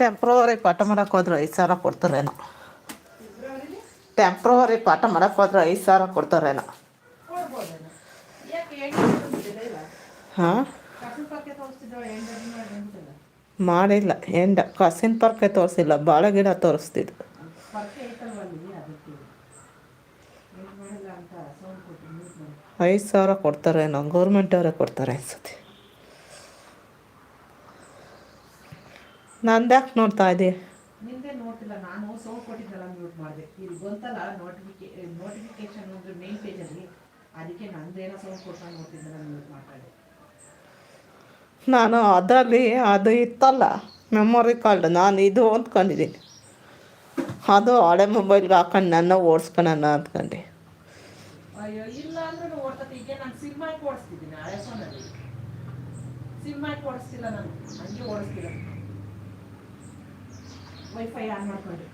Temporary ಪಾಠ ಮಾಡಕ್ಕೆ ಹೋದ್ರೆ ಐದು ಸಾವಿರ ಕೊಡ್ತಾರೇನೋ. ಟೆಂಪ್ರವರಿ ಪಾಠ ಮಾಡಕ್ಕೆ ಹೋದ್ರೆ ಐದು ಸಾವಿರ ಕೊಡ್ತಾರೇನೋ. ಹಾಂ? ಮಾಡಿಲ್ಲ, ಎಂಡ. ಕಸಿನ ಪರ್ಕೆ ತೋರಿಸಿಲ್ಲ, ಬಾಳೆ ಗಿಡ ತೋರಿಸ್ತಿದ್ದು. ಐದು ಸಾವಿರ ಕೊಡ್ತಾರೇನೋ ಗೌರ್ಮೆಂಟವರೇ ಕೊಡ್ತಾರೆ ಅನ್ಸುತ್ತೆ. ನಂದು ಯಾಕೆ ನೋಡ್ತಾ ಇದೆ ನೋಡ್ತಿಲ್ಲ ನಾನು ಸೌಂಡ್ ಕೊಟ್ಟಿದ್ದಲ್ಲ ಮ್ಯೂಟ್ ಮಾಡಿದೆ. ಇಲ್ಲಿ ಬಂತಲ್ಲ ನೋಟಿಫಿಕೇ ನೋಟಿಫಿಕೇಶನ್ ಒಂದು ಮೇನ್ ಪೇಜಲ್ಲಿ ಅದಕ್ಕೆ ನಂದೇನೋ ಸೌಂಡ್ ಕೊಟ್ಟು ನೋಡ್ತಿದ್ದಲ್ಲ ಮ್ಯೂಟ್ ಮಾತಾಡಿ ನಾನು ಅದರಲ್ಲಿ ಅದು ಇತ್ತಲ್ಲ ಮೆಮೊರಿ ಕಾರ್ಡ್ ನಾನು ಇದು ಅಂದ್ಕೊಂಡಿದ್ದೀನಿ ಅದು ಹಳೆ ಮೊಬೈಲ್ಗೆ ಹಾಕೊಂಡು ನನ್ನ ಓಡಿಸ್ಕೊಳ್ಳೋಣ ಅಂದ್ಕೊಂಡೆ ಅಯ್ಯೋ ಇಲ್ಲ ಅಂದ್ರೆ ಓಡ್ತದೆ ಈಗ ನಾನು ಸಿಮ್ ಹಾಕಿ ಓಡಿಸ್ತಿದ್ದೀನಿ ಹಳೆ ಫೋನಲ್ಲಿ ಸಿಮ್ ಹಾಕಿ ಓಡಿಸ್ತಿಲ್ಲ ನಾನು ಹಂಗೆ ಓಡಿಸ್ತಿಲ್ಲ. ವೈಫೈ ಆನ್ ಮಾಡ್ಕೊಳ್ಳಿ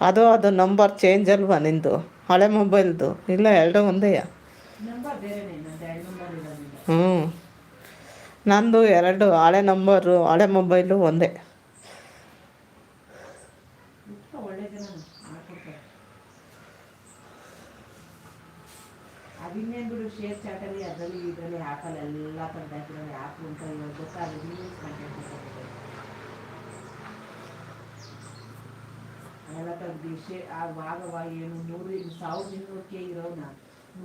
ಅದು ಅದು ನಂಬರ್ ಚೇಂಜ್ ಅಲ್ವಾ ನಿಂದು? ಹಳೆ ಮೊಬೈಲ್ದು ಇಲ್ಲ ಎರಡು ಒಂದೇಯ ಹ್ಞೂ ನಂದು ಎರಡು ಹಳೆ ನಂಬರು ಹಳೆ ಮೊಬೈಲು ಒಂದೇ. ಅದಿನ್ನೇನು ಶೇರ್ ಚಾಟಲ್ಲಿ ಅದರಲ್ಲಿ, ಇದರಲ್ಲಿ ಆ್ಯಪಲ್ಲಿ ಎಲ್ಲ ಹಾಕಿರೋದು ಆ್ಯಪ್ ಅಂತ ಇವಾಗ ಗೊತ್ತಾಗಲಿ ನ್ಯೂಸ್ ಕಂಟೆಂಟ್ ಅದೆಲ್ಲ ತೆಗ್ದು ಶೇ ಆವಾಗ ಏನು ನೂರು ಸಾವಿರದ ಇನ್ನೂರಕ್ಕೆ ಇರೋನ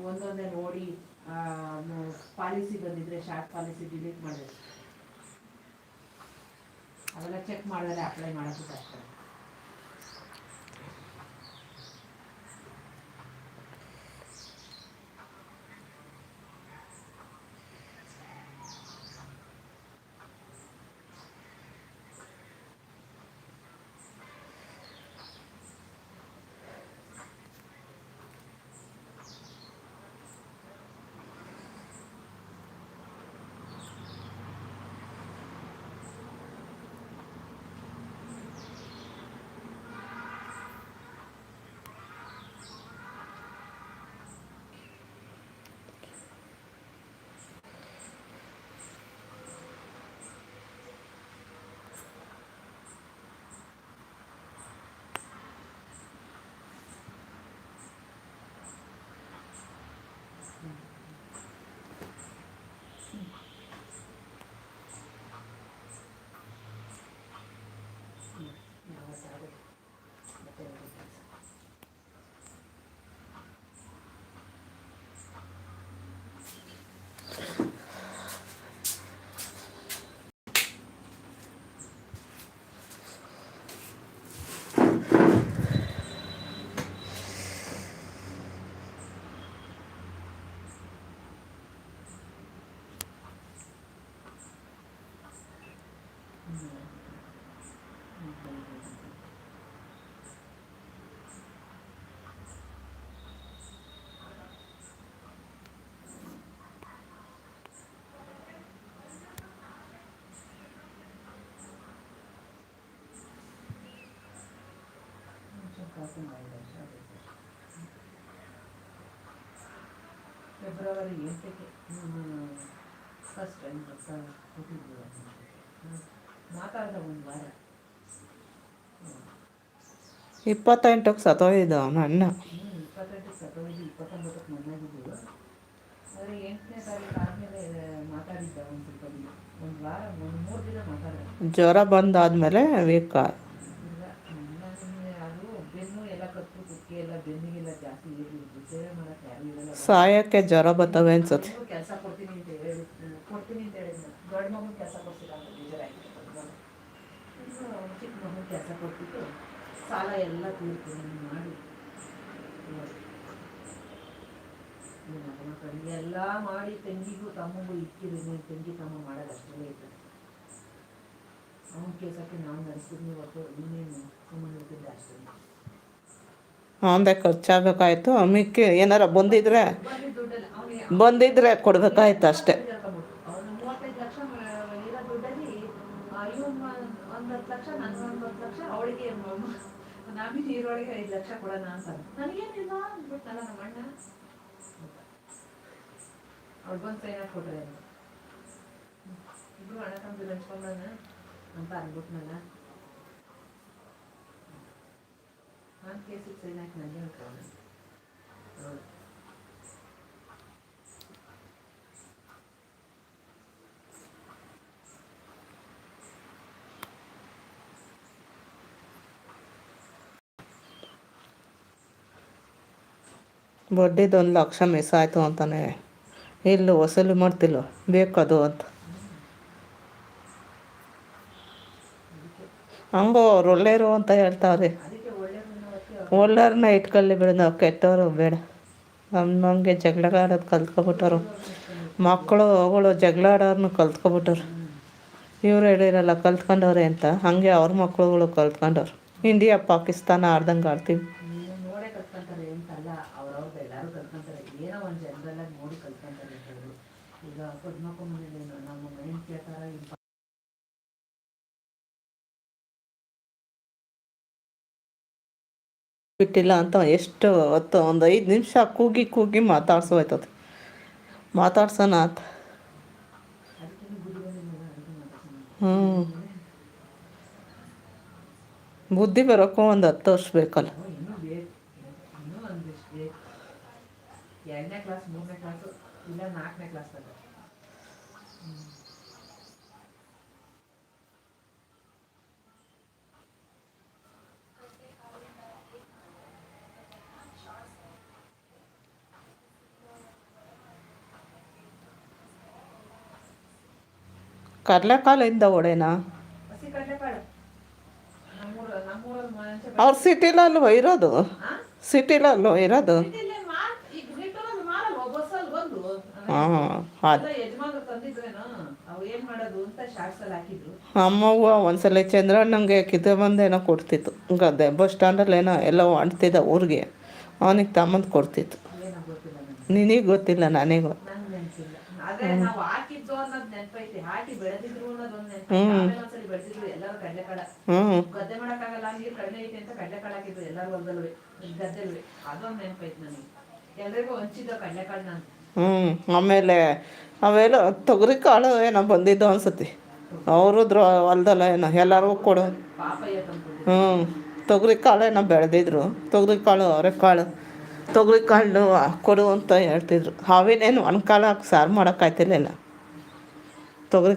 ಒಂದೊಂದೇ ನೋಡಿ ಪಾಲಿಸಿ ಬಂದಿದ್ರೆ, ಶಾರ್ಟ್ ಪಾಲಿಸಿ ಡಿಲೀಟ್ ಮಾಡಿದ್ರು. ಅವೆಲ್ಲ ಚೆಕ್ ಮಾಡಿದ್ರೆ ಅಪ್ಲೈ ಮಾಡೋದು ಕಷ್ಟ. ಫೆಬ್ರವರಿ ಎಂಟಕ್ಕೆ ಫಸ್ಟ್ ಟೈಮ್ ರೊಕ್ಕ ಕೊಟ್ಟಿದ್ದು ಮಾತಾಡಿದ ಒಂದು ವಾರ. ಇಪ್ಪತ್ತೆಂಟಕ್ಕೆ ಸತ್ತೋಗಿದ್ದು ಅವನ ಅಣ್ಣ. ಹ್ಞೂ ಇಪ್ಪತ್ತೆಂಟಕ್ಕೆ ಸತ್ತೋಗಿ ಇಪ್ಪತ್ತೊಂಬತ್ತಕ್ಕೆ ಮಣ್ಣಾಗಿದ್ದು ಆದರೆ ಎಂಟನೇ ತಾರೀಕು ಆದಮೇಲೆ ಮಾತಾಡಿದ್ದ ಒಂದು ಸ್ವಲ್ಪ ದಿನ. ಒಂದು ವಾರ ಒಂದು ಮೂರು ದಿನ ಮಾತಾಡಿದ. ಜ್ವರ ಬಂದಾದ್ಮೇಲೆ ವೀಕ್ ಅದು ಬೆನ್ನು ಎಲ್ಲ ಕತ್ತು ಕುಕ್ಕೆ ಎಲ್ಲ ಬೆನ್ನಿಗೆಲ್ಲ ಜಾಸ್ತಿ ಇರಲಿಲ್ಲ. ಸೇವೆ ಮಾಡೋಕ್ಕೆ ಯಾರೂ ಇರಲ್ಲ. ಸಾಯಕ್ಕೆ ಜ್ವರ ಬರ್ತವೆ ಅನ್ಸುತ್ತೆ. ಕೆಲಸ ಕೊಡ್ತೀನಿ ಅಂತ ಹೇಳಿದ್ನ. ದೊಡ್ಡ ಮಗನ ಕೆಲಸ ಕೊಡ್ಸಿಲ್ಲ ಅಂತ ಬೇಜಾರಾಯ್ತು. ಚಿಕ್ಕ ಮಗನ ಕೆಲಸ ಕೊಟ್ಬಿಟ್ಟು ಸಾಲ ಎಲ್ಲ ತೀರ್ತೀನಿ ಮಾಡಿ. ಕಡೆಗೆ ಎಲ್ಲ ಮಾಡಿ, ತಂಗಿಗೂ ತಮ್ಮಗೂ ಇಕ್ಕಿದ್ದೀನಿ ತಂಗಿ ತಮ್ಮ ಮಾಡೋದು ಅಷ್ಟೇ ಇತ್ತು. ಅವನ ಕೆಲಸಕ್ಕೆ ನಾವು ನಡೆಸಿದ್ನಿ ಹೊತ್ತು ಇನ್ನೇನು ಸುಮ್ಮನೆ ಇರ್ತಿದ್ದೆ ಅಷ್ಟೇ. ಅವಂದೇ ಖರ್ಚಾಗಬೇಕಾಯ್ತು ಮಿಕ್ಕಿ ಏನಾರ ಬಂದಿದ್ರೆ ಬಂದಿದ್ರೆ ಕೊಡ್ಬೇಕಾಯ್ತು ಅಂತ ಅವನು ಬಡ್ಡಿದು ಒಂದು ಲಕ್ಷ ಮಿಸ್ ಆಯಿತು ಅಂತಾನೆ. ಇಲ್ಲ, ವಸೂಲಿ ಮಾಡ್ತಿಲ್ಲ, ಬೇಕದು ಅಂತ. ಹಂಗೋ ಅವ್ರು ಒಳ್ಳೆಯರು ಅಂತ ಹೇಳ್ತಾವ್ರೆ ಒಳ್ಳೆಯವ್ರನ್ನ ಇಟ್ಕೊಳ್ಳಿ ಬಿಡು, ನಾವು ಕೆಟ್ಟವರು, ಬೇಡ. ನಮ್ಮ ನಮಗೆ ಜಗಳ ಆಡೋದು ಕಲ್ತ್ಕೊಬಿಟ್ಟರು ಮಕ್ಕಳು ಅವುಗಳು ಜಗಳ ಆಡೋರ್ನ ಕಲ್ತ್ಕೊಬಿಟ್ಟರು ಇವ್ರು ಹೇಳಿರಲ್ಲ, ಕಲ್ತ್ಕೊಂಡವ್ರೆ ಅಂತ. ಹಾಗೆ ಅವ್ರ ಮಕ್ಳುಗಳು ಕಲ್ತ್ಕೊಂಡವ್ರು. ಇಂಡಿಯಾ, ಪಾಕಿಸ್ತಾನ ಆಡ್ದಂಗೆ ಆಡ್ತೀವಿ. ಈಗ ನೋಡೇ ನಮ್ಮ ಮೈಂಡ್ ಅವ್ರವ್ರದ್ದು ಎಲ್ಲರೂ ಕಲ್ತ್ಕೊಂತಾರೆ ಏನೋ ಒಂದು ಜನರಲ್ ಆಗಿ ನೋಡಿ ಕಲ್ತ್ಕೊಂತಾರೆ ಅಂತಂದ್ರು ಈಗ ಪದ್ಮಕ್ಕ ಮನೇಲಿ ನಮ್ಮ ಮೈಂಡ್ ಕೇಳ್ತಾರ ಬಿಟ್ಟಿಲ್ಲ ಅಂತ ಎಷ್ಟು ಹೊತ್ತು, ಒಂದು ಐದು ನಿಮಿಷ ಕೂಗಿ ಕೂಗಿ ಮಾತಾಡ್ಸೋಯ್ತದೆ ಮಾತಾಡ್ಸೋಣ ಅಂತ. ಹ್ಞೂ ಬುದ್ಧಿ ಬರೋಕ್ಕೂ ಒಂದು ಹತ್ತು ವರ್ಷ ಬೇಕಲ್ಲ. ಎರಡನೇ ಕ್ಲಾಸ್ ಮೂರನೇ ಕ್ಲಾಸು ಇಲ್ಲ ನಾಲ್ಕನೇ ಕ್ಲಾಸ್ ತನಕ ಕಡಲೆಕಾಲಿಂದ ಒಡೆನಾ ಹಸಿ ಕಡಲೆಕಾಳು ನಮ್ಮೂರ ನಮ್ಮೂರಲ್ಲಿ ಮಂಚ ಅವ್ರು ಸಿಟಿಲಲ್ವ ಇರೋದು ಹಾಂ ಸಿಟಿಲಲ್ವ ಇರೋದು ಇಲ್ಲಿ ಮಾರ್ ಈಗ ನಿಟ್ಟೂರಲ್ಲಿ ಮಾರಲ್ವ ಬಸ್ಸಲ್ಲಿ ಬಂದು ಹಾಂ ಅದು ಎಲ್ಲ ಯಜಮಾನ್ರು ತಂದಿದ್ರೇನೋ? ಒಡೆನ ಏನ್ ಮಾಡೋದು ಅಂತ ಇರೋದು ಅಲ್ಲಿ ಹಾಕಿದ್ರು. ಅಮ್ಮವ್ವ ಒಂದ್ಸಲ ಚಂದ್ರಣ್ಣಂಗೆ ಕಿದೆ ಬಂದೇನೋ ಕೊಡ್ತಿತ್ತು. ಗದ್ದೆ ಬಸ್ ಸ್ಟ್ಯಾಂಡಲ್ಲಿ ಏನೋ ಎಲ್ಲ ಹೊಂಟ್ತಿದ್ದ ಊರಿಗೆ. ಅವನಿಗೆ ತಮ್ಮಂದು ಕೊಡ್ತಿತ್ತು. ನಿನಗೆ ಗೊತ್ತಿಲ್ಲ ನನಗೆ. ಆದ್ರೆ ನಾವು ಹಾಕಿದ್ದು ಅನ್ನೋದು ನೆನಪೈತಿ. ಹಾಕಿ ಬೆಳೆದಿದ್ರು ಅನ್ನೋದು ಒಂದು ನೆನಪೈತಿ. ಹ್ಮ್. ಆಮೇಲೆ ಒಂದ್ಸಲಿ ಬೆಳೆದಿದ್ರು ಎಲ್ಲರೂ ಕಡಲೆಕಾಳ ಹ್ಞೂ ಗದ್ದೆ ಮಾಡಕ್ಕಾಗಲ್ಲ ನೀರು ಕಡಿಮೆ ಐತೆ ಅಂತ ಕಡಲೆಕಾಳ ಹಾಕಿದ್ರು ಎಲ್ಲರೂ ಹೊಲದಲ್ವೇ ಗದ್ದೆಲ್ವೇ ಅದೊಂದು ನೆನಪೈತಿ ನನಗೆ. ಎಲ್ರಿಗೂ ಹಂಚಿದ್ದ ಕಡಲೆಕಾಳು ನಾನು ಹ್ಞೂ ಆಮೇಲೆ ಅವೆಲ್ಲ ತೊಗರಿ ಕಾಳು ಏನೋ ಬಂದಿದ್ದು ಅನ್ಸುತ್ತೆ. ಅವರು ಹೊಲ್ದಲ್ಲ ಏನೋ ಎಲ್ಲರಿಗೂ ಕೊಡು. ಹ್ಞೂ ತೊಗರಿ ಕಾಳು ಏನೋ ಬೆಳೆದಿದ್ರು. ತೊಗರಿ ಕಾಳು ಅವರೆಕಾಳು ತೊಗರಿ ಕಾಳು ಕೊಡು ಅಂತ ಹೇಳ್ತಿದ್ರು. ಅವೇನೇನು ಒಣಕಾಲ ಹಾಕಿ ಸಾರು ಮಾಡೋಕ್ಕಾಯ್ತಿರ್ಲಿಲ್ಲ. ತೊಗರಿ